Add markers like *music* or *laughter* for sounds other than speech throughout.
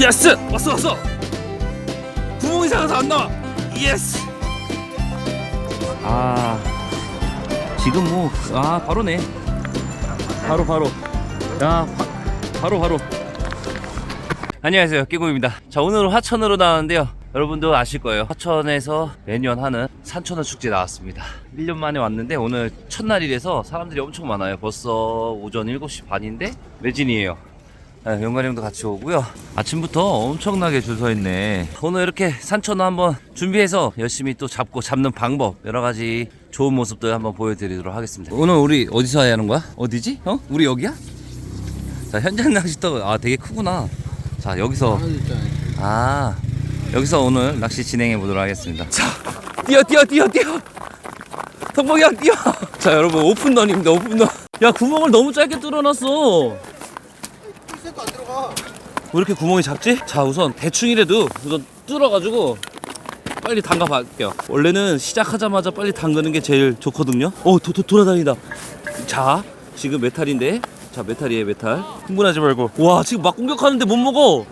예스! 왔어 왔어. 구멍이 작아서 안 나와. 예스. 아 지금 뭐 아 바로네. 바로 바로. 야 바, 바로 바로. 안녕하세요 끼고입니다. 자 오늘은 화천으로 나왔는데요. 여러분도 아실 거예요. 화천에서 매년 하는 산천어 축제 나왔습니다. 1년 만에 왔는데 오늘 첫날이라서 사람들이 엄청 많아요. 벌써 오전 7시 반인데 매진이에요 네, 형도 같이 오고요. 아침부터 엄청나게 줄 서 있네. 오늘 이렇게 산천어 한번 준비해서 열심히 또 잡고 잡는 방법 여러 가지 좋은 모습들 한번 보여드리도록 하겠습니다. 오늘 우리 어디서 해야 하는 거야? 어디지? 어? 우리 여기야? 자 현장 낚시터 아 되게 크구나. 자 여기서 아 여기서 오늘 낚시 진행해 보도록 하겠습니다. 자 뛰어 뛰어 뛰어 뛰어. 성봉이 형 뛰어. 자 여러분 오픈런입니다 오픈런. 야 구멍을 너무 짧게 뚫어놨어. 왜 이렇게 구멍이 작지? 자 우선 대충이라도 우선 뚫어가지고 빨리 담가 볼게요. 원래는 시작하자마자 빨리 담그는 게 제일 좋거든요. 어 도, 도, 돌아다니다. 자 지금 메탈인데? 자 메탈이에요 메탈. 흥분하지 말고. 와 지금 막 공격하는데 못 먹어.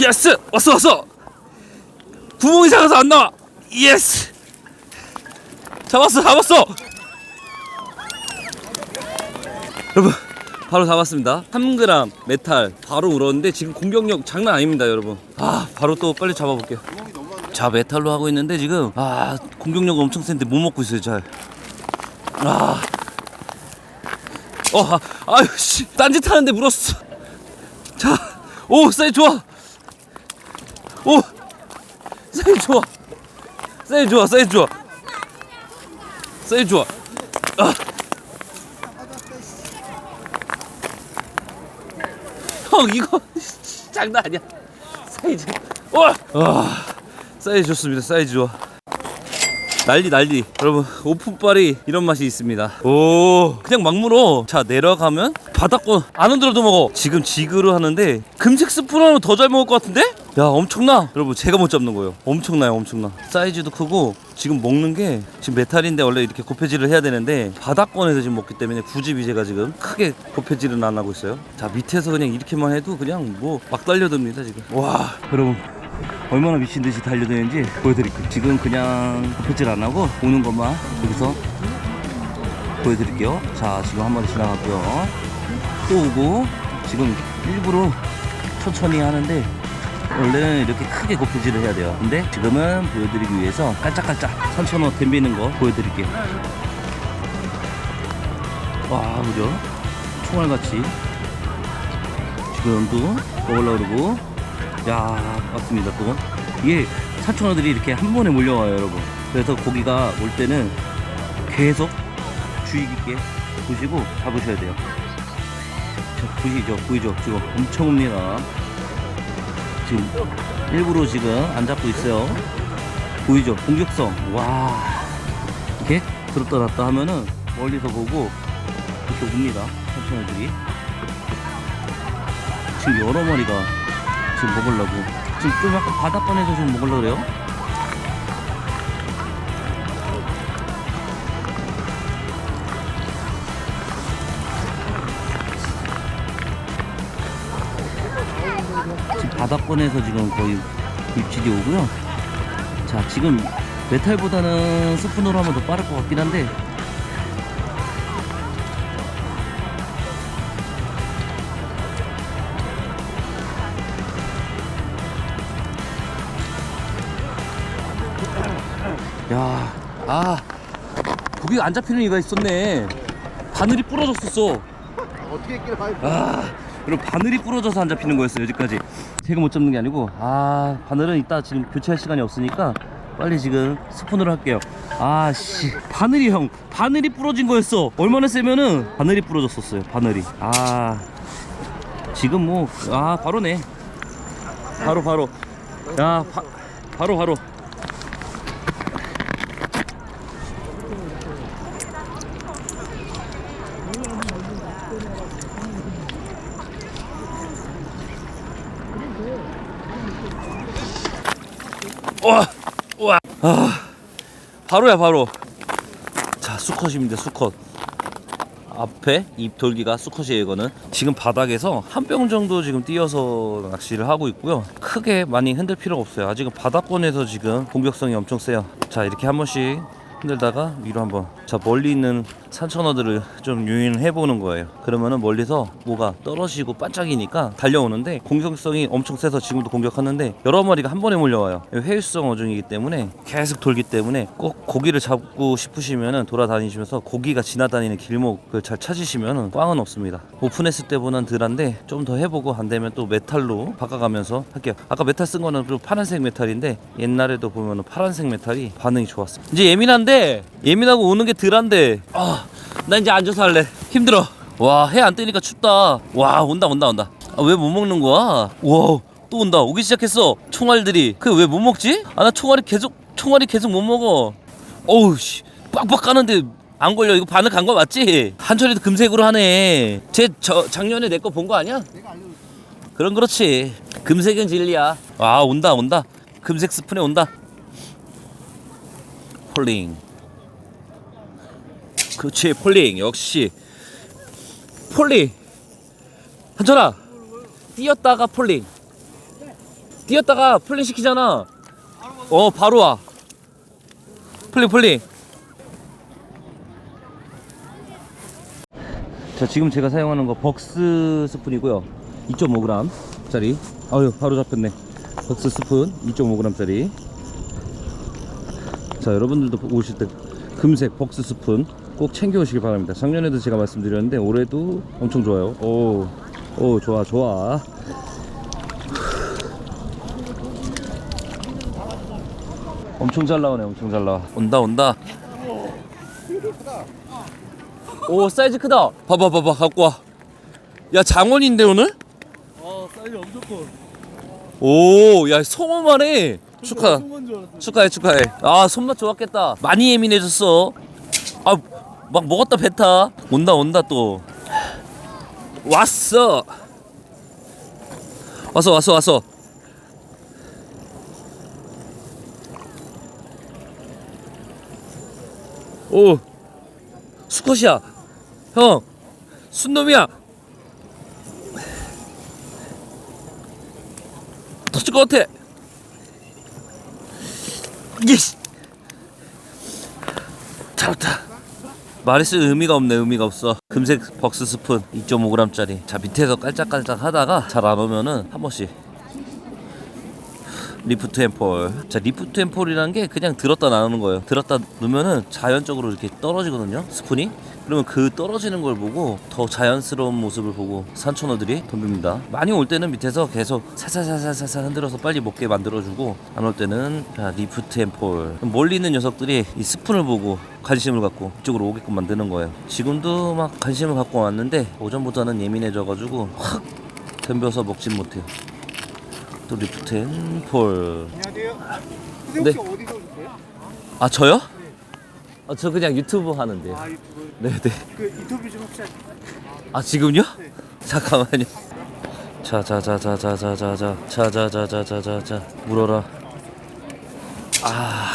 예스! 왔어 왔어! 구멍이 작아서 안 나와. 예스! 잡았어 잡았어! 여러분 바로 잡았습니다 3g 메탈 바로 울었는데 지금 공격력 장난 아닙니다 여러분 아 바로 또 빨리 잡아볼게요 자 메탈로 하고 있는데 지금 아 공격력 엄청 센데 못 먹고 있어요 잘아 어, 아, 아유, 씨, 딴짓 하는데 물었어. 자, 오, 사이즈 좋아. 오, 사이즈 좋아. 사이즈 좋아, 사이즈 좋아. 사이즈 좋아. 아. 형, 이거 *laughs* 장난 아니야. 사이즈. 와, 와, 사이즈 좋습니다. 사이즈 좋아. 난리 난리 여러분 오픈빨이 이런 맛이 있습니다 오 그냥 막 물어 자 내려가면 바닥권 안 흔들어도 먹어 지금 지그로 하는데 금색 스프로 하면 더 잘 먹을 것 같은데? 야 엄청나 여러분 제가 못 잡는 거예요 엄청나요 엄청나 사이즈도 크고 지금 먹는 게 지금 메탈인데 원래 이렇게 고패질을 해야 되는데 바닥권에서 지금 먹기 때문에 굳이 비제가 지금 크게 고패질은 안 하고 있어요 자 밑에서 그냥 이렇게만 해도 그냥 뭐 막 달려듭니다 지금 와 여러분 얼마나 미친 듯이 달려드는지 보여드릴게요. 지금 그냥 고패질 안 하고 오는 것만 여기서 보여드릴게요. 자, 지금 한 마리 지나갔고요. 또 오고 지금 일부러 천천히 하는데 원래는 이렇게 크게 고패질을 해야 돼요. 근데 지금은 보여드리기 위해서 깔짝깔짝 산천어 댐비는 거 보여드릴게요. 와, 그죠? 총알같이 지금도 먹으려고 그러고 야 맞습니다 또 이게 사촌어들이 이렇게 한 번에 몰려와요 여러분 그래서 고기가 올 때는 계속 주의 깊게 보시고 잡으셔야 돼요 자, 보이죠? 보이죠? 지금 엄청 옵니다. 지금 일부러 지금 안 잡고 있어요. 보이죠? 공격성. 와. 이렇게 들었다 놨다 하면은 멀리서 보고 이렇게 옵니다. 사촌어들이. 지금 여러 마리가 지금 먹으려고. 지금 좀 약간 바닷권에서 좀 먹으려고 그래요 바닷권에서 지금 거의 입질이 오고요 자 지금 메탈보다는 스푼으로 하면 더 빠를 것 같긴 한데 야, 아, 고기가 안 잡히는 이유가 있었네. 바늘이 부러졌었어. 어떻게 했길래 아, 여러분 바늘이 부러져서 안 잡히는 거였어요 여기까지. 제가 못 잡는 게 아니고, 아, 바늘은 이따 지금 교체할 시간이 없으니까 빨리 지금 스푼으로 할게요. 아, 씨, 바늘이 형, 바늘이 부러진 거였어. 얼마나 세면은 바늘이 부러졌었어요. 바늘이. 아, 지금 뭐, 아, 바로네. 바로 바로. 야, 바, 바로 바로. 와, 와, 아, 바로야 바로. 자, 수컷입니다, 수컷. 앞에 입 돌기가 수컷이에요 이거는. 지금 바닥에서 한 병 정도 지금 띄어서 낚시를 하고 있고요. 크게 많이 흔들 필요가 없어요. 아직은 바닥권에서 지금 공격성이 엄청 세요. 자 이렇게 한 번씩 흔들다가 위로 한번. 자 멀리 있는 산천어들을 좀 유인해 보는 거예요. 그러면은 멀리서 뭐가 떨어지고 반짝이니까 달려오는데 공격성이 엄청 세서 지금도 공격하는데 여러 마리가 한 번에 몰려와요. 회유성 어종이기 때문에 계속 돌기 때문에 꼭 고기를 잡고 싶으시면은 돌아다니시면서 고기가 지나다니는 길목을 잘 찾으시면은 꽝은 없습니다. 오픈했을 때보다는 덜한데 좀 더 해보고 안 되면 또 메탈로 바꿔가면서 할게요. 아까 메탈 쓴 거는 좀 파란색 메탈인데 옛날에도 보면은 파란색 메탈이 반응이 좋았습니다. 이제 예민한데 예민하고 오는 게 덜한데 아 나 이제 앉아서 할래. 힘들어. 와 해 안 뜨니까 춥다. 와 온다 온다 온다. 아, 왜 못 먹는 거야? 와 또 온다. 오기 시작했어. 총알들이. 그 왜 못 먹지? 아 나 총알이 계속 총알이 계속 못 먹어. 어우 씨. 빡빡 까는데 안 걸려. 이거 바늘 간거 맞지? 한철이도 금색으로 하네. 쟤 저 작년에 내 거 본 거 아니야. 그럼 그렇지. 금색은 진리야. 아 온다 온다. 금색 스푼에 온다. 폴링 그렇지 폴링. 역시. 폴링. 한철아 뛰었다가 폴링. 뛰었다가 폴링 시키잖아. 어 바로 와. 폴링 폴링. 자 지금 제가 사용하는 거 벅스 스푼이고요. 2.5g 짜리. 아유 바로 잡혔네. 벅스 스푼 2.5g 짜리. 자 여러분들도 오실 때 금색 벅스 스푼 꼭 챙겨 오시기 바랍니다 작년에도 제가 말씀드렸는데 올해도 엄청 좋아요 오, 오 좋아 좋아 엄청 잘 나오네 엄청 잘 나와 온다 온다 오 사이즈 크다 봐봐 봐봐 갖고 와야 장원인데 오늘? 아 사이즈 엄청 커. 오, 야 성어만 해. 축하. 축하해, 축하해. 아 손맛 좋았겠다. 많이 예민해졌어. 아, 막 먹었다 뱉다. 온다, 온다 또. 왔어. 왔어, 왔어, 왔어. 오, 수컷이야. 형, 순놈이야. 터질 것 같아. 예시. 잡았다. 말했을 의미가 없네 의미가 없어. 금색 벅스 스푼 2.5g짜리. 자 밑에서 깔짝깔짝 하다가 잘 안 오면은 한 번씩. 리프트 앤폴. 자 리프트 앤폴이라는 게 그냥 들었다 나오는 거예요. 들었다 놓으면은 자연적으로 이렇게 떨어지거든요 스푼이 그러면 그 떨어지는 걸 보고 더 자연스러운 모습을 보고 산천어들이 덤빕니다 많이 올 때는 밑에서 계속 살살살살살 흔들어서 빨리 먹게 만들어주고 안 올 때는 자, 리프트 앤폴 멀리 있는 녀석들이 이 스푼을 보고 관심을 갖고 이쪽으로 오게끔 만드는 거예요 지금도 막 관심을 갖고 왔는데 오전보다는 예민해져가지고 확 덤벼서 먹진 못해요 또 리프트 앤폴 안녕하세요. 선생님 네. 혹시 어디서 오셨어요? 아 저요? 아, 저 그냥 유튜브 하는데요 아 유튜브. 네네 그 인터뷰 좀 하실까요? 아 지금요? 네. 잠깐만요. 자자자자자자자자 자자자자자자자 물어라. 아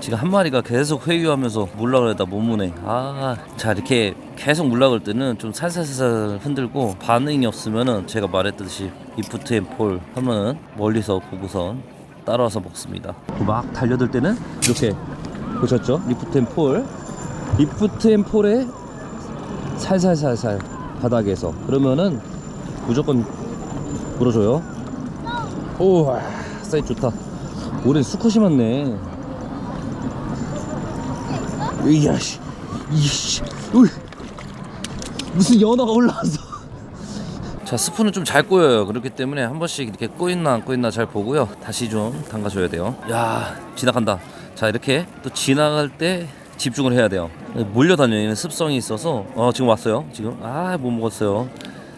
지금 한 마리가 계속 회유하면서 물락을 해다 못 무네. 아자 이렇게 계속 물락을 때는 좀 살살살살 흔들고 반응이 없으면은 제가 말했듯이 리프트 앤폴 하면은 멀리서 보고선 따라와서 먹습니다. 막 달려들 때는 이렇게 보셨죠? 리프트 앤폴 리프트 앤 폴에 살살살살 바닥에서. 그러면은 무조건 물어줘요. 오 사이즈 좋다. 올해 수컷이 많네. 이야 씨. 이씨. 우 무슨 연어가 올라왔어 *laughs* 자 스푼은 좀 잘 꼬여요. 그렇기 때문에 한 번씩 이렇게 꼬였나 안 꼬였나 잘 보고요. 다시 좀 담가줘야 돼요. 야 지나간다. 자 이렇게 또 지나갈 때 집중을 해야 돼요. 몰려다니는 습성이 있어서 어 지금 왔어요 지금. 아 못 먹었어요.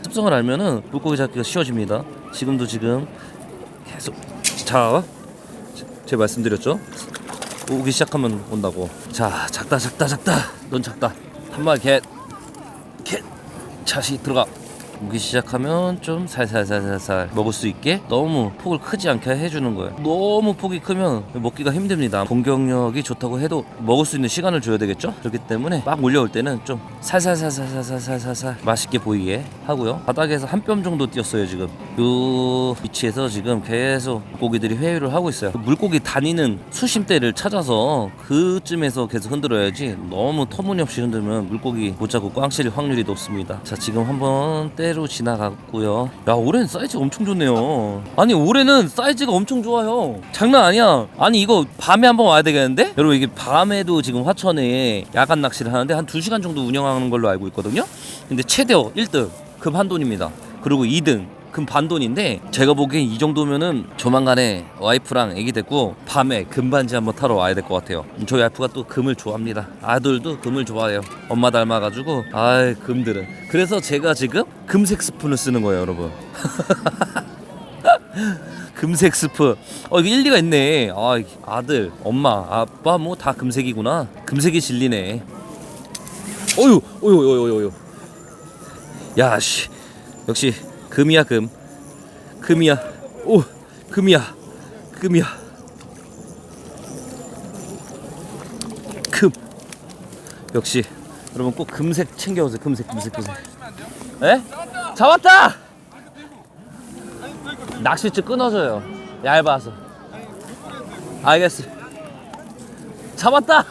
습성을 알면은 물고기 잡기가 쉬워집니다. 지금도 지금 계속 자 제가 말씀드렸죠? 오기 시작하면 온다고. 자 작다 작다 작다. 넌 작다. 한 마리 겟 겟. 자시 들어가 오기 시작하면 좀 살살살살살 먹을 수 있게 너무 폭을 크지 않게 해주는 거예요. 너무 폭이 크면 먹기가 힘듭니다. 공격력이 좋다고 해도 먹을 수 있는 시간을 줘야 되겠죠? 그렇기 때문에 막 몰려올 때는 좀 살살살살살살살살 맛있게 보이게 하고요. 바닥에서 한 뼘 정도 뛰었어요 지금. 요 위치에서 지금 계속 고기들이 회유를 하고 있어요. 물고기 다니는 수심대를 찾아서 그쯤에서 계속 흔들어야지 너무 터무니없이 흔들면 물고기 못 잡고 꽝실 확률이 높습니다. 자 지금 한번 때로 지나갔고요. 야 올해는 사이즈 엄청 좋네요. 아니 올해는 사이즈가 엄청 좋아요. 장난 아니야. 아니 이거 밤에 한번 와야 되겠는데? 여러분 이게 밤에도 지금 화천에 야간 낚시를 하는데 한 2시간 정도 운영하는 걸로 알고 있거든요. 근데 최대 1등 금 한돈입니다. 그리고 2등 금 반돈인데 제가 보기엔 이 정도면은 조만간에 와이프랑 애기 데리고 밤에 금반지 한번 타러 와야 될 것 같아요. 저희 와이프가 또 금을 좋아합니다. 아들도 금을 좋아해요. 엄마 닮아가지고 아이 금들은 그래서 제가 지금 금색 스푼을 쓰는 거예요, 여러분. *laughs* 금색 스프. 어 이거 일리가 있네. 아 이- 아들, 엄마, 아빠 뭐 다 금색이구나. 금색이 진리네. 어유, 어유, 어유, 어유, 어유. 야, 씨. 역시 금이야 금. 금이야. 오, 금이야. 금이야. 금. 역시 여러분 꼭 금색 챙겨오세요. 금색, 금색, 금색. 에? 잡았다. 낚싯줄 끊어줘요. 얇아서. 알겠어. 잡았다.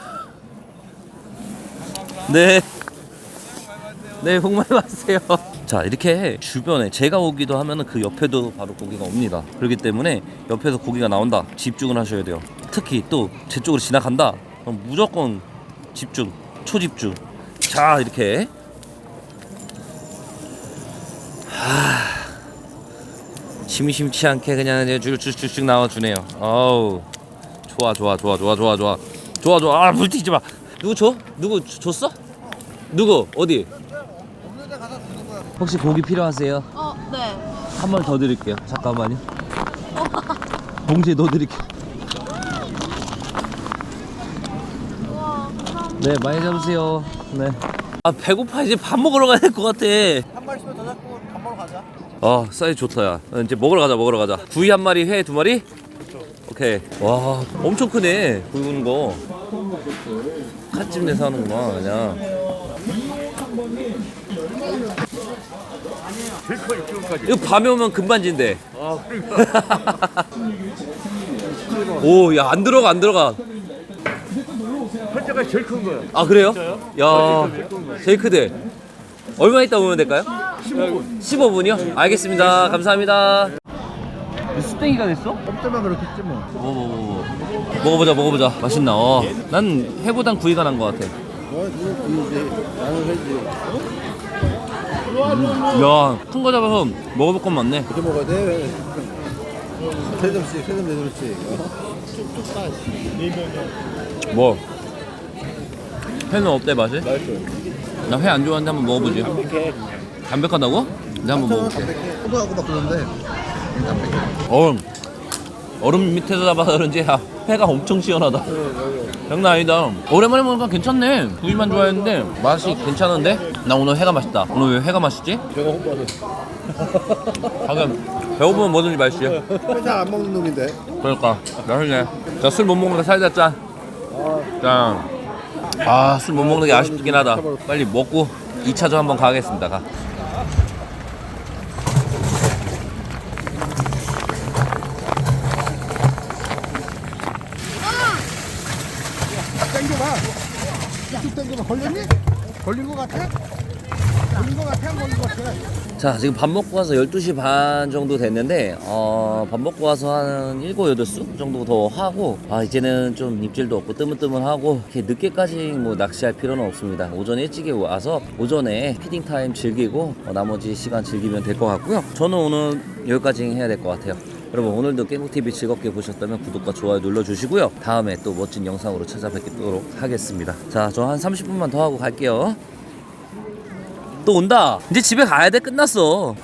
네. 네, 복 많이 받으세요. 자, 이렇게 주변에 제가 오기도 하면은 그 옆에도 바로 고기가 옵니다. 그렇기 때문에 옆에서 고기가 나온다. 집중을 하셔야 돼요. 특히 또 제 쪽으로 지나간다. 그럼 무조건 집중, 초집중. 자, 이렇게. 심심치 않게 그냥 줄줄줄줄 나와주네요. 어우. 좋아, 좋아, 좋아, 좋아, 좋아, 좋아. 좋아, 좋아. 아, 물티지 마. 누구 줘? 누구 줬어? 누구? 어디? 혹시 고기 필요하세요? 어, 네. 한 번 더 드릴게요. 잠깐만요. 봉지에 넣어드릴게요. 우와, 감사합니다. 네, 많이 잡으세요. 네. 아, 배고파. 이제 밥 먹으러 가야 될 것 같아. 한 마리씩만 더 잡고 밥 먹으러 가자. 아 사이즈 좋다 야 이제 먹으러 가자 먹으러 가자 구이 한 마리 회 두 마리? 오케이 와 엄청 크네 구이 구는 거 갓집 내서 하는구나 그냥 이거 밤에 오면 금반지인데 *laughs* 오야 안 들어가 안 들어가 현재가 제일 큰 거야. 아 그래요? 야 제일 크대 얼마 있다 오면 될까요? 15분. 15분이요? 알겠습니다 감사합니다 수땡이가 됐어? 깜짝만 그렇겠지 뭐. 뭐, 뭐, 뭐, 뭐. 먹어보자 먹어보자 맛있나 어. 난 회보단 구이가 난 것 같아 어, 그거 이제 나는 회지. 야 큰 거 잡아서 먹어볼 건 많네 이렇게 먹어야 돼. 세 점씩, 세 점, 네 점씩. 뭐 회는 어때 맛이? 맛있어. 나 회 안 좋아하는데 한번 먹어보지 이렇게. 담백하다고? 이제 한번 먹어볼게 포도하고 막 그런데. 얼음 얼음 밑에서 잡아서 그런지 야, 회가 엄청 시원하다 장난 아니다 오랜만에 먹으니까 괜찮네 구이만 좋아했는데 맛이 괜찮은데? 나 오늘 회가 맛있다 오늘 왜 회가 맛있지? 제가 홍보하는. *laughs* 방금 배고프면 뭐든지 맛있지 회잘 안 먹는 놈인데. 그러니까 맛있네 자술 못 먹는 거 살자 짠 짠. 아술 못 먹는 게 아쉽긴 하다 빨리 먹고 2차전 한번 가겠습니다 가. 걸린 거 같아? 걸린 거 같아? 안 걸린 거 같아? 자 지금 밥 먹고 와서 12시 반 정도 됐는데 어, 밥 먹고 와서 한 7, 8수 정도 더 하고 아 이제는 좀 입질도 없고 뜨문뜨문하고 이렇게 늦게까지 뭐 낚시할 필요는 없습니다 오전에 일찍 와서 오전에 피딩 타임 즐기고 어, 나머지 시간 즐기면 될 것 같고요 저는 오늘 여기까지 해야 될 것 같아요 여러분 오늘도 깨국TV 즐겁게 보셨다면 구독과 좋아요 눌러주시고요 다음에 또 멋진 영상으로 찾아뵙도록 하겠습니다 자 저 한 30분만 더 하고 갈게요 또 온다. 이제 집에 가야 돼. 끝났어.